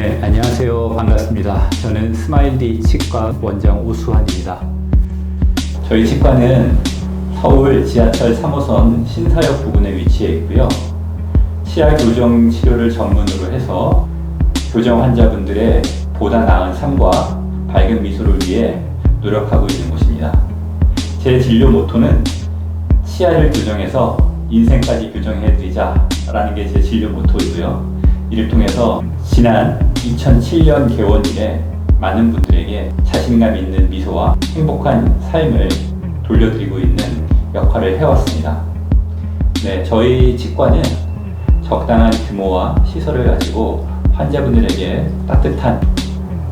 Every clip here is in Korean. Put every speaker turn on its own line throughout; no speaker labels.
안녕하세요. 반갑습니다. 저는 스마일리 치과 원장 오수환입니다. 저희 치과는 서울 지하철 3호선 신사역 부근에 위치해 있고요. 치아 교정 치료를 전문으로 해서 교정 환자분들의 보다 나은 삶과 밝은 미소를 위해 노력하고 있는 곳입니다. 제 진료 모토는 치아를 교정해서 인생까지 교정해드리자라는 게 제 진료 모토이고요. 이를 통해서 지난 2007년 개원 이래 많은 분들에게 자신감 있는 미소와 행복한 삶을 돌려드리고 있는 역할을 해왔습니다. 네, 저희 치과는 적당한 규모와 시설을 가지고 환자분들에게 따뜻한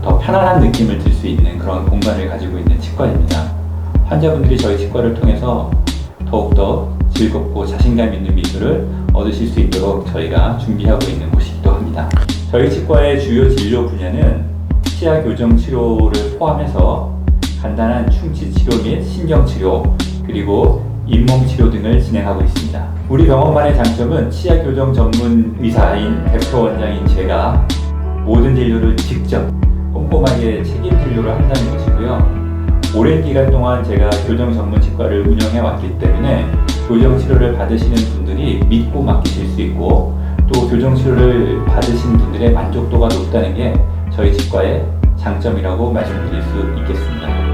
더 편안한 느낌을 들수 있는 그런 공간을 가지고 있는 치과입니다. 환자분들이 저희 치과를 통해서 더욱더 즐겁고 자신감 있는 미소를 얻으실 수 있도록 저희가 준비하고 있는 곳이기도 합니다. 저희 치과의 주요 진료 분야는 치아 교정 치료를 포함해서 간단한 충치 치료 및 신경 치료 그리고 잇몸 치료 등을 진행하고 있습니다. 우리 병원만의 장점은 치아 교정 전문 의사인 대표 원장인 제가 모든 진료를 직접 꼼꼼하게 책임 진료를 한다는 것이고요. 오랜 기간 동안 제가 교정 전문 치과를 운영해 왔기 때문에 교정 치료를 받으시는 분들이 믿고 맡기실 수 있고 또 교정 치료를 받으신 분들의 만족도가 높다는 게 저희 치과의 장점이라고 말씀드릴 수 있겠습니다.